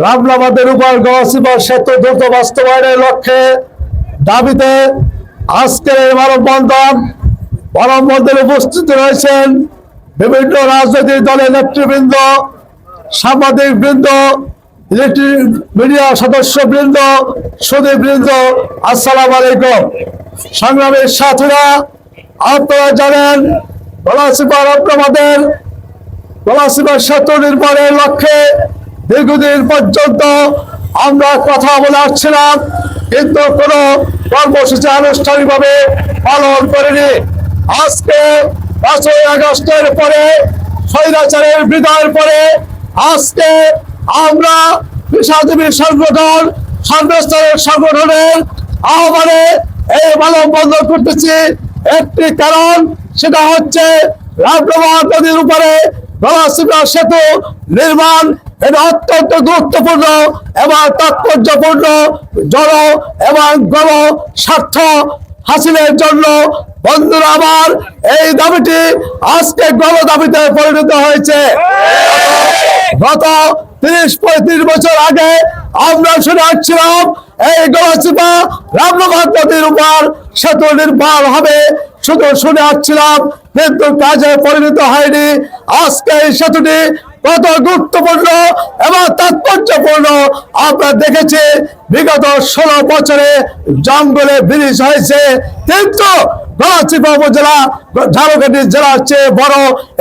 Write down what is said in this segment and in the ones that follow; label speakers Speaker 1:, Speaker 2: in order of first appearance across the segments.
Speaker 1: রামলাবাদের উপর গণসীমার সেতু দ্রুত বাস্তবায়নের লক্ষ্যে দাবিতে আজকের এই মানববন্ধন মানববন্ধনে উপস্থিত রয়েছেন বিভিন্ন রাজনৈতিক দলের নেতৃবৃন্দ সাংবাদিক বৃন্দ ইলেকট্রিক মিডিয়া সদস্য বৃন্দ সুদী বৃন্দ আসসালাম আলাইকুম। সংগ্রামের সাথীরা, আপনারা জানেন গলাসীমার আপনাদের গলাসীমার সেতু নির্মাণের লক্ষ্যে দীর্ঘদিন পর্যন্ত আমরা কথা বলে আসছিলাম, কিন্তু কোনো কর্মসূচি আনুষ্ঠানিকভাবে পালন করেনি। আজকে পাঁচই আগস্টের পরে, স্বৈরাচারের বিদায়ের পরে, আজকে আমরা পেশাজীবী সংগঠন, সর্বস্তরের সংগঠনের আহ্বানে এই মানববন্ধন করতেছি। একটি কারণ, সেটা হচ্ছে রামপ্রভাত নদীর উপরে সেতু নির্মাণ এটা অত্যন্ত গুরুত্বপূর্ণ এবং তাৎপর্যপূর্ণ। জন এবং গণ স্বার্থ হাসিলের জন্য। বন্ধুরা আমার, এই দাবিটি আজকে গণ দাবিতে পরিণত হয়েছে। গত তিরিশ পঁয়ত্রিশ বছর আগে আমরা শুনে আসছিলাম, এই গলাচিপা রামনগর নদীর উপর সেতু নির্মাণ হবে। শুধু শুনে আসছিলাম, কিন্তু কাজে পরিণত হয়নি। আজকে এই সেতুটি কত গুরুত্বপূর্ণ এবং তাৎপর্যপূর্ণ। আমরা দেখেছি বিগত ষোলো বছরে জঙ্গলে ব্রিজ হয়েছে। কিন্তু গলাচিপা উপজেলা, ঝাড়খণ্ডী জেলার চেয়ে বড়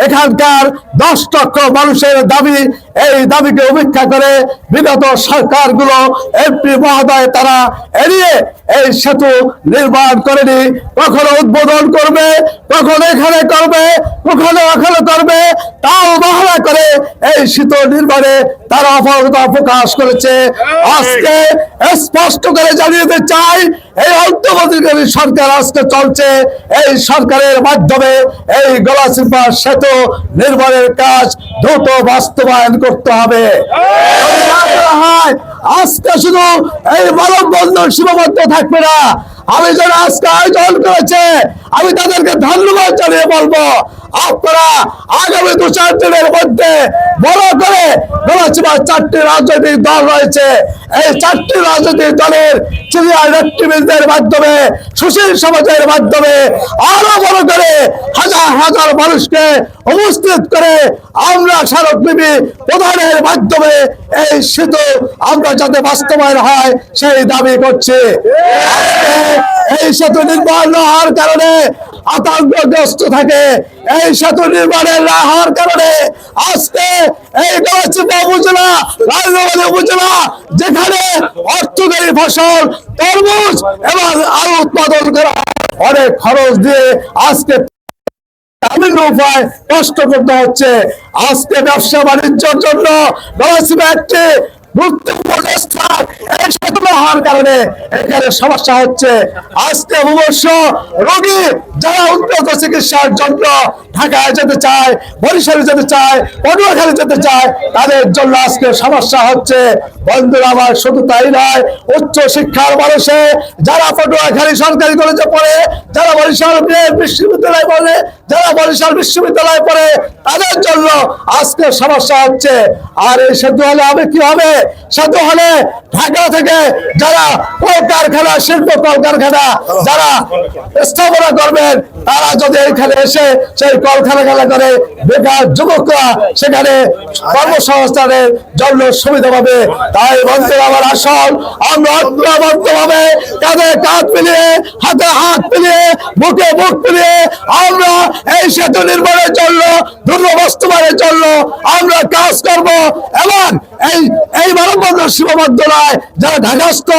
Speaker 1: এখানকার দশ লক্ষ মানুষের দাবি এই দাবিকে উপেক্ষা করে বিগত সরকারগুলো এমপি মহোদয় তারা এড়িয়ে এই সেতু নির্মাণ করেনি। কখনো উদ্বোধন করবে, কখনো এখানে করবে, কখনো ওখানে করবে, তাও মহড়া করে এই সেতু নির্মাণে তারা অপরতা প্রকাশ করেছে। আজকে স্পষ্ট করে জানিয়ে চাই, এই অন্তর্বর্তীকালীন সরকার আজকে চলছে, এই সরকারের মাধ্যমে এই গলাচিপা সেতু নির্মাণের কাজ দ্রুত বাস্তবায়ন করতে হবে। আজকে শুধু এই মানববন্ধন সীমাবদ্ধ থাকবে না। আমি যারা আজকে আয়োজন করেছে, আমি তাদেরকে ধন্যবাদ জানিয়ে বলব। আপনারা আগামী দু চার দিনের মধ্যে বড় করে গলাচিপার চারটি রাজনৈতিক দল রয়েছে। এই চারটি রাজনৈতিক দলের নেতৃবৃন্দের মাধ্যমে, সুশীল সমাজের মাধ্যমে আরও বড় করে হাজার হাজার মানুষকে উপস্থিত করে আমরা স্মারকলিপি প্রদানের মাধ্যমে এই সেতু আমরা যাতে বাস্তবায়ন হয়, সেই দাবি করছি। এই সেতু নির্মাণ হওয়ার কারণে আতঙ্কগ্রস্ত থাকে। এই সেতু নির্মাণের না হওয়ার কারণে আজকে এই গলাচিপা উপজেলা রাজনগরী উপজেলা, যেখানে অর্থকারী ফসল, তরমুজ এবং আলু উৎপাদন করা অনেক খরচ দিয়ে আজকে উপায় কষ্ট করতে হচ্ছে। আজকে ব্যবসা বাণিজ্যের জন্য একটি হওয়ার কারণে এখানে সমস্যা হচ্ছে। আজকে রোগী যারা চিকিৎসার জন্য ঢাকায় যেতে চায় যেতে চায় যেতে চায়, তাদের জন্য আজকে সমস্যা হচ্ছে। বন্ধুরা, আমার শুধু তাই নয়, উচ্চ শিক্ষার মানুষে যারা পটুয়াখালী সরকারি কলেজে পড়ে, যারা বরিশাল বিশ্ববিদ্যালয়ে পড়ে যারা বরিশাল বিশ্ববিদ্যালয়ে পড়ে, তাদের জন্য আজকে সমস্যা হচ্ছে। আর এই সেতু হলে হবে কি হবে? সেতু হলে ঢাকা থেকে যারা কলকারখানা, শিল্প কলকারখানা যারা স্থাপনা করবেন, তারা যদি এখানে এসে সেই কলকারখানা করে বেকার যুবকরা সেখানে কর্মসংস্থানের জন্য সুবিধা পাবে। তাই বন্ধুরা, আমার আসল, আমরা ঐক্যবদ্ধ ভাবে কাঁধে কাঁধ মিলিয়ে, হাতে হাত মিলিয়ে, বুকে বুক মিলিয়ে আমরা এই সেতু নির্মাণের জন্য দ্রুত বাস্তবায়নের জন্য আমরা কাজ করব এবং এই এই মানববন্ধন সীমাবদ্ধ নয় যারা ঢাকাস্থ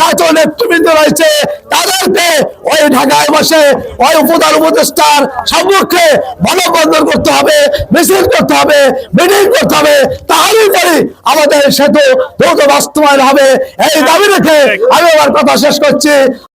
Speaker 1: জাতীয় নেতৃবৃন্দ রয়েছে, তাদেরকে ওই ঢাকায় বসে ওই উপদার উপদেষ্টার সম্মুখে মানববন্ধন করতে হবে, মিছিল করতে হবে, মিটিং করতে হবে তাহলেই পরে আমাদের সেতু দ্রুত বাস্তবায়ন হবে। এই দাবি রেখে আমি আমার কথা শেষ করছি।